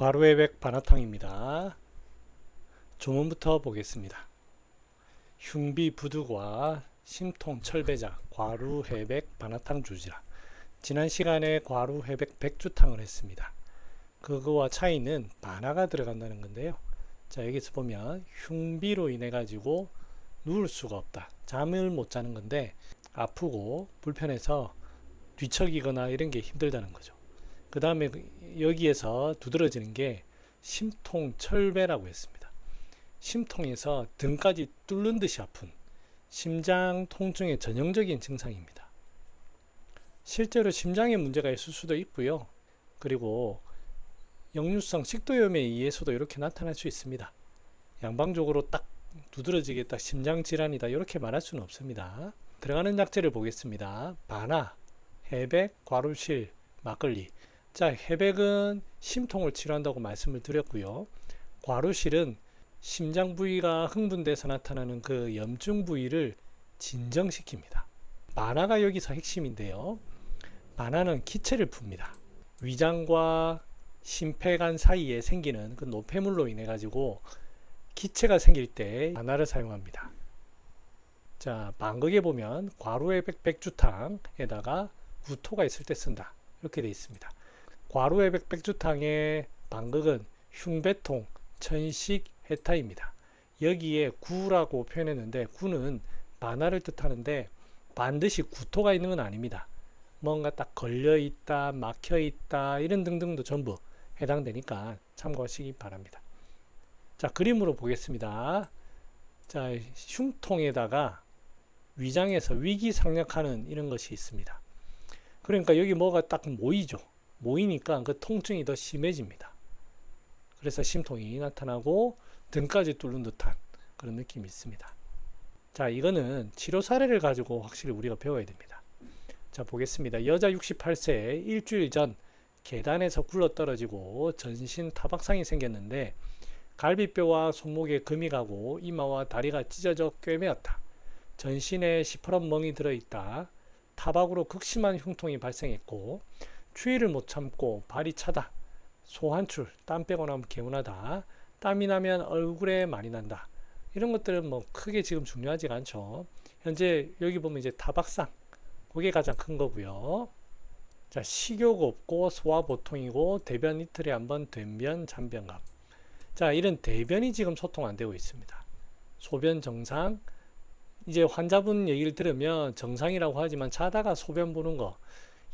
과루회백 반화탕입니다. 조문부터 보겠습니다. 흉비 부두과 심통 철배자 과루회백 반화탕 주지라 지난 시간에 과루회백 백주탕을 했습니다. 그거와 차이는 반화가 들어간다는 건데요. 자 여기서 보면 흉비로 인해 가지고 누울 수가 없다. 잠을 못 자는 건데 아프고 불편해서 뒤척이거나 이런 게 힘들다는 거죠. 그 다음에 여기에서 두드러지는 게 심통 철배라고 했습니다. 심통에서 등까지 뚫는 듯이 아픈 심장 통증의 전형적인 증상입니다. 실제로 심장에 문제가 있을 수도 있고요. 그리고 역류성 식도염에 의해서도 이렇게 나타날 수 있습니다. 양방적으로 딱 두드러지게 딱 심장 질환이다 이렇게 말할 수는 없습니다. 들어가는 약재를 보겠습니다. 바나, 해백, 과루실, 막걸리. 자, 해백은 심통을 치료한다고 말씀을 드렸고요. 과루실은 심장 부위가 흥분돼서 나타나는 그 염증 부위를 진정시킵니다. 바나가 여기서 핵심인데요. 바나는 기체를 풉니다. 위장과 심폐관 사이에 생기는 그 노폐물로 인해 가지고 기체가 생길 때 바나를 사용합니다. 자, 방극에 보면 과루의 백, 백주탕에다가 구토가 있을 때 쓴다. 이렇게 되어 있습니다. 과루의 백, 백주탕의 방극은 흉배통, 천식, 해타입니다. 여기에 구라고 표현했는데 구는 반화를 뜻하는데 반드시 구토가 있는 건 아닙니다. 뭔가 딱 걸려 있다, 막혀 있다, 이런 등등도 전부 해당되니까 참고하시기 바랍니다. 자, 그림으로 보겠습니다. 자, 흉통에다가 위장에서 위기 상력하는 이런 것이 있습니다. 그러니까 여기 뭐가 딱 모이죠. 모이니까 그 통증이 더 심해집니다. 그래서 심통이 나타나고 등까지 뚫는 듯한 그런 느낌이 있습니다. 자, 이거는 치료 사례를 가지고 확실히 우리가 배워야 됩니다. 자, 보겠습니다. 여자 68세 일주일 전 계단에서 굴러 떨어지고 전신 타박상이 생겼는데 갈비뼈와 손목에 금이 가고 이마와 다리가 찢어져 꿰매었다. 전신에 시퍼런 멍이 들어있다. 타박으로 극심한 흉통이 발생했고 추위를 못 참고 발이 차다. 소한출, 땀 빼고 나면 개운하다. 땀이 나면 얼굴에 많이 난다. 이런 것들은 뭐 크게 지금 중요하지가 않죠. 현재 여기 보면 이제 타박상. 그게 가장 큰 거고요. 자, 식욕 없고 소화 보통이고 대변 이틀에 한 번 된변 잔변감. 자, 이런 대변이 지금 소통 안 되고 있습니다. 소변 정상. 이제 환자분 얘기를 들으면 정상이라고 하지만 자다가 소변 보는 거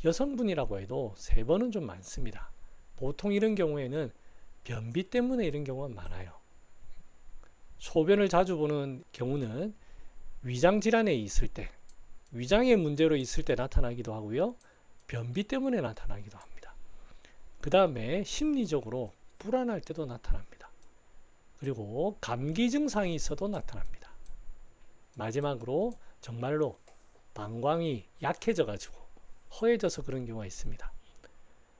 여성분이라고 해도 세 번은 좀 많습니다. 보통 이런 경우에는 변비 때문에 이런 경우가 많아요. 소변을 자주 보는 경우는 위장 질환에 있을 때, 위장의 문제로 있을 때 나타나기도 하고요. 변비 때문에 나타나기도 합니다. 그 다음에 심리적으로 불안할 때도 나타납니다. 그리고 감기 증상이 있어도 나타납니다. 마지막으로 정말로 방광이 약해져 가지고 허해져서 그런 경우가 있습니다.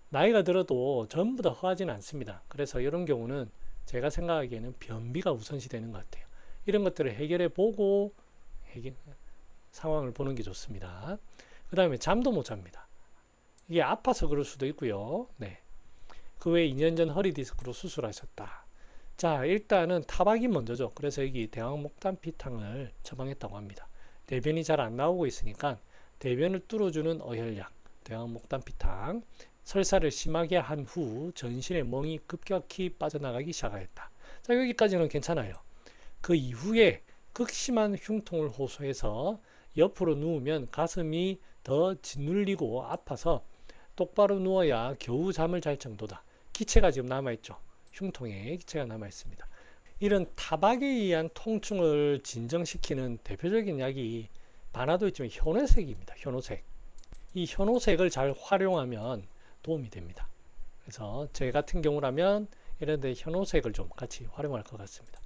나이가 들어도 전부 다 허하지는 않습니다. 그래서 이런 경우는 제가 생각하기에는 변비가 우선시 되는 것 같아요. 이런 것들을 해결해 보고 상황을 보는 게 좋습니다. 그 다음에 잠도 못 잡니다. 이게 아파서 그럴 수도 있고요. 네. 그 외에 2년 전 허리 디스크로 수술하셨다. 자, 일단은 타박이 먼저죠. 그래서 여기 대왕목단 피탕을 처방했다고 합니다. 대변이 잘 안 나오고 있으니까 대변을 뚫어주는 어혈약, 대왕목단 피탕, 설사를 심하게 한 후 전신의 멍이 급격히 빠져나가기 시작하였다. 자, 여기까지는 괜찮아요. 그 이후에 극심한 흉통을 호소해서 옆으로 누우면 가슴이 더 짓눌리고 아파서 똑바로 누워야 겨우 잠을 잘 정도다. 기체가 지금 남아있죠. 흉통에 기체가 남아있습니다. 이런 타박에 의한 통증을 진정시키는 대표적인 약이 반화도 있지만 현오색입니다. 현오색. 이 현오색을 잘 활용하면 도움이 됩니다. 그래서 제 같은 경우라면 이런 데 현오색을 좀 같이 활용할 것 같습니다.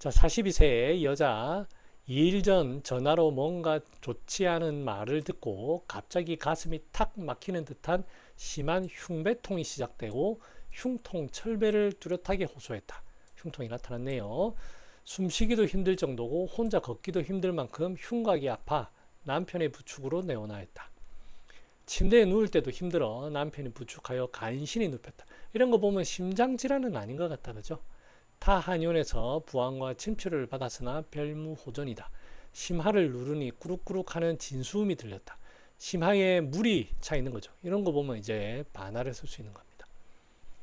자, 42세의 여자 2일 전 전화로 뭔가 좋지 않은 말을 듣고 갑자기 가슴이 탁 막히는 듯한 심한 흉배통이 시작되고 흉통 철배를 뚜렷하게 호소했다. 흉통이 나타났네요. 숨쉬기도 힘들 정도고 혼자 걷기도 힘들 만큼 흉곽이 아파 남편의 부축으로 내원하였다. 침대에 누울 때도 힘들어 남편이 부축하여 간신히 눕혔다. 이런 거 보면 심장 질환은 아닌 것 같다. 그죠? 타 한의원에서 부항과 침출을 받았으나 별무호전이다. 심하를 누르니 꾸룩꾸룩 하는 진수음이 들렸다. 심하에 물이 차 있는 거죠. 이런 거 보면 이제 반화를 쓸 수 있는 겁니다.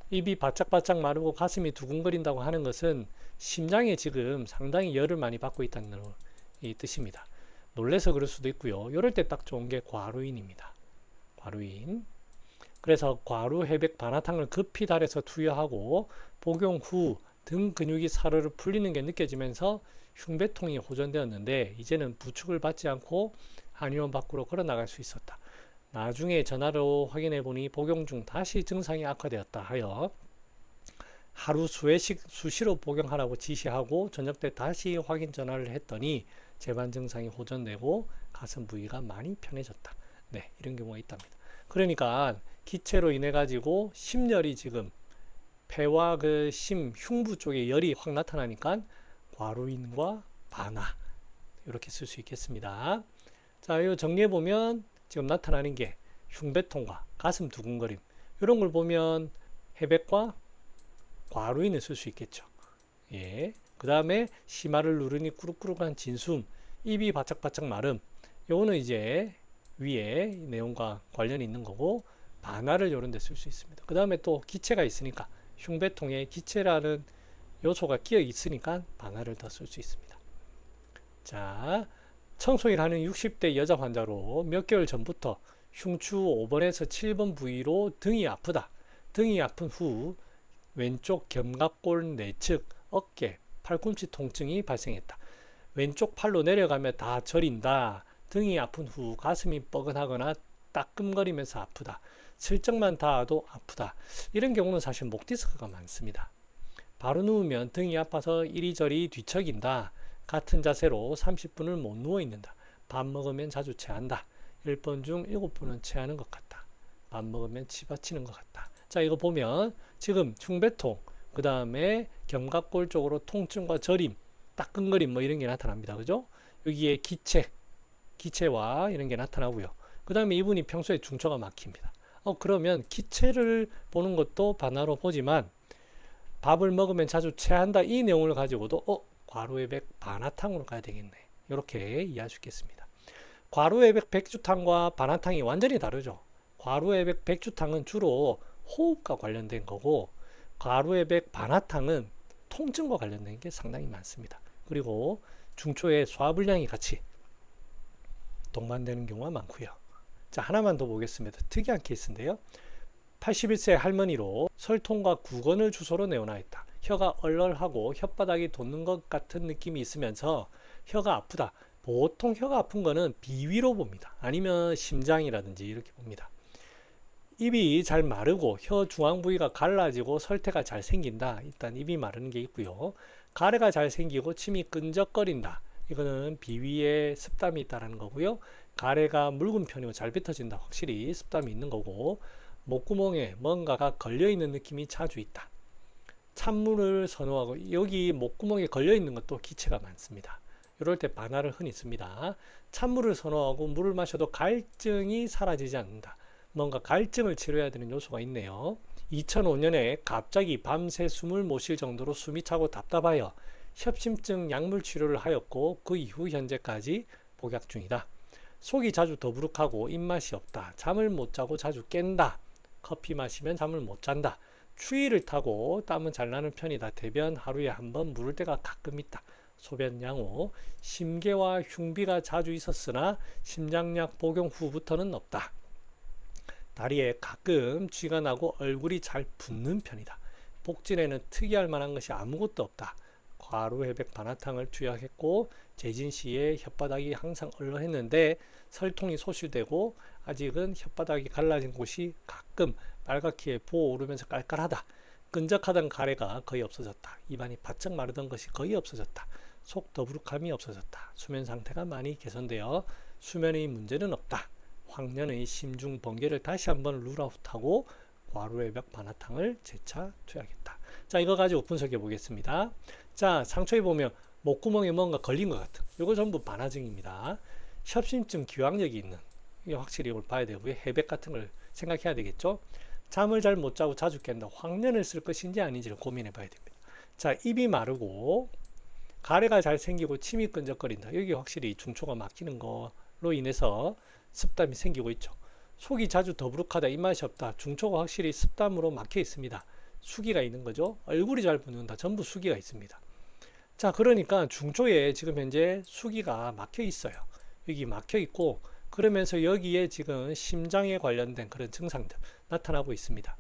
입이 바짝바짝 마르고 가슴이 두근거린다고 하는 것은 심장에 지금 상당히 열을 많이 받고 있다는 이 뜻입니다. 놀래서 그럴 수도 있고요. 이럴 때 딱 좋은 게 과루인입니다. 과루인. 그래서 과루 해백 반화탕을 급히 달에서 투여하고 복용 후 등 근육이 사르르 풀리는 게 느껴지면서 흉배통이 호전되었는데 이제는 부축을 받지 않고 한의원 밖으로 걸어 나갈 수 있었다. 나중에 전화로 확인해 보니 복용 중 다시 증상이 악화되었다 하여 하루 수회씩 수시로 복용하라고 지시하고 저녁 때 다시 확인 전화를 했더니 재반 증상이 호전되고 가슴 부위가 많이 편해졌다. 네, 이런 경우가 있답니다. 그러니까 기체로 인해 가지고 심열이 지금 폐와 그 심, 흉부 쪽에 열이 확 나타나니까 과루인과 반화 이렇게 쓸 수 있겠습니다. 자, 이 정리해 보면 지금 나타나는 게 흉배통과 가슴 두근거림 이런 걸 보면 해백과 과루인을 쓸 수 있겠죠. 예. 그 다음에 심화를 누르니 꾸룩꾸룩한 진숨, 입이 바짝바짝 마름. 요거는 이제 위에 내용과 관련이 있는 거고 반화를 요런 데 쓸 수 있습니다. 그 다음에 또 기체가 있으니까 흉배통에 기체라는 요소가 끼어 있으니까 반화를 더 쓸 수 있습니다. 자, 청소일 하는 60대 여자 환자로 몇 개월 전부터 흉추 5번에서 7번 부위로 등이 아프다. 등이 아픈 후 왼쪽 견갑골 내측 어깨, 팔꿈치 통증이 발생했다. 왼쪽 팔로 내려가면 다 저린다. 등이 아픈 후 가슴이 뻐근하거나 따끔거리면서 아프다. 슬쩍만 닿아도 아프다. 이런 경우는 사실 목 디스크가 많습니다. 바로 누우면 등이 아파서 이리저리 뒤척인다. 같은 자세로 30분을 못 누워 있는다. 밥 먹으면 자주 체한다. 10번 중 7번은 체하는 것 같다. 밥 먹으면 치받치는 것 같다. 자, 이거 보면 지금 흉배통, 그 다음에 견갑골 쪽으로 통증과 저림, 따끔거림 뭐 이런 게 나타납니다. 그죠? 여기에 기체, 기체와 이런 게 나타나고요. 그 다음에 이분이 평소에 중초가 막힙니다. 어, 그러면 기체를 보는 것도 반화로 보지만 밥을 먹으면 자주 체한다 이 내용을 가지고도 어, 과루의백 반화탕으로 가야 되겠네. 이렇게 이해할 수 있겠습니다. 과루의백 백주탕과 반화탕이 완전히 다르죠. 과루의백 백주탕은 주로 호흡과 관련된 거고 과루의백 반화탕은 통증과 관련된 게 상당히 많습니다. 그리고 중초에 소화불량이 같이 동반되는 경우가 많고요. 자, 하나만 더 보겠습니다. 특이한 케이스인데요. 81세 할머니로 설통과 구건을 주소로 내어놔 있다. 혀가 얼얼하고 혓바닥이 돋는 것 같은 느낌이 있으면서 혀가 아프다. 보통 혀가 아픈 거는 비위로 봅니다. 아니면 심장이라든지 이렇게 봅니다. 입이 잘 마르고 혀 중앙 부위가 갈라지고 설태가 잘 생긴다. 일단 입이 마르는 게 있고요. 가래가 잘 생기고 침이 끈적거린다. 이거는 비위에 습담이 있다는 거고요. 가래가 묽은 편이고 잘 뱉어진다. 확실히 습담이 있는 거고 목구멍에 뭔가가 걸려 있는 느낌이 자주 있다. 찬물을 선호하고 여기 목구멍에 걸려 있는 것도 기체가 많습니다. 이럴 때 반화를 흔히 씁니다. 찬물을 선호하고 물을 마셔도 갈증이 사라지지 않는다. 뭔가 갈증을 치료해야 되는 요소가 있네요. 2005년에 갑자기 밤새 숨을 못 쉴 정도로 숨이 차고 답답하여 협심증 약물 치료를 하였고 그 이후 현재까지 복약 중이다. 속이 자주 더부룩하고 입맛이 없다. 잠을 못 자고 자주 깬다. 커피 마시면 잠을 못 잔다. 추위를 타고 땀은 잘 나는 편이다. 대변 하루에 한 번 물을 때가 가끔 있다. 소변 양호, 심계와 흉비가 자주 있었으나 심장약 복용 후부터는 없다. 다리에 가끔 쥐가 나고 얼굴이 잘 붓는 편이다. 복진에는 특이할 만한 것이 아무것도 없다. 과루회백 반화탕을 투약했고 재진 씨의 혓바닥이 항상 얼얼했는데 설통이 소실되고 아직은 혓바닥이 갈라진 곳이 가끔 빨갛게 부어 오르면서 깔깔하다. 끈적하던 가래가 거의 없어졌다. 입안이 바짝 마르던 것이 거의 없어졌다. 속 더부룩함이 없어졌다. 수면 상태가 많이 개선되어 수면의 문제는 없다. 황년의 심중 번개를 다시 한번 룰아웃하고 과루의벽 반화탕을 재차 투약했다. 자 이거 가지고 분석해 보겠습니다. 자 상처에 보면 목구멍에 뭔가 걸린 것 같은 이거 전부 반화증입니다. 협심증 기왕력이 있는 이게 확실히 이걸 봐야 되고요. 해백 같은 걸 생각해야 되겠죠. 잠을 잘 못 자고 자주 깬다. 황년을 쓸 것인지 아닌지를 고민해 봐야 됩니다. 자, 입이 마르고 가래가 잘 생기고 침이 끈적거린다. 여기 확실히 중초가 막히는 거로 인해서 습담이 생기고 있죠. 속이 자주 더부룩하다. 입맛이 없다. 중초가 확실히 습담으로 막혀 있습니다. 수기가 있는 거죠. 얼굴이 잘 붓는다. 전부 수기가 있습니다. 자, 그러니까 중초에 지금 현재 수기가 막혀 있어요. 여기 막혀 있고 그러면서 여기에 지금 심장에 관련된 그런 증상들 나타나고 있습니다.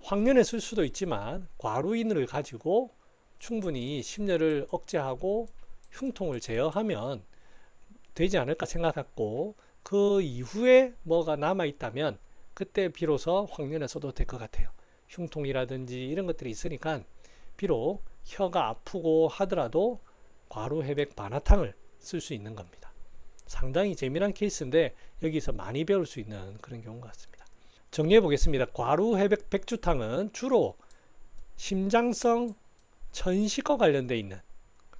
황년에 쓸 수도 있지만 과루인을 가지고 충분히 심려를 억제하고 흉통을 제어하면 되지 않을까 생각했고 그 이후에 뭐가 남아 있다면 그때 비로소 황년에 써도 될 것 같아요. 흉통이라든지 이런 것들이 있으니까 비록 혀가 아프고 하더라도 과루 해백 반화탕을 쓸 수 있는 겁니다. 상당히 재미난 케이스인데 여기서 많이 배울 수 있는 그런 경우 같습니다. 정리해 보겠습니다. 과루 해백 백주탕은 주로 심장성 천식과 관련되어 있는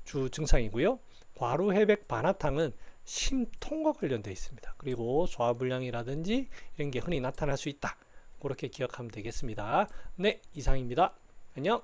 주 증상이고요. 과루 해백 반화탕은 심통과 관련되어 있습니다. 그리고 소화불량이라든지 이런 게 흔히 나타날 수 있다. 그렇게 기억하면 되겠습니다. 네, 이상입니다. 안녕.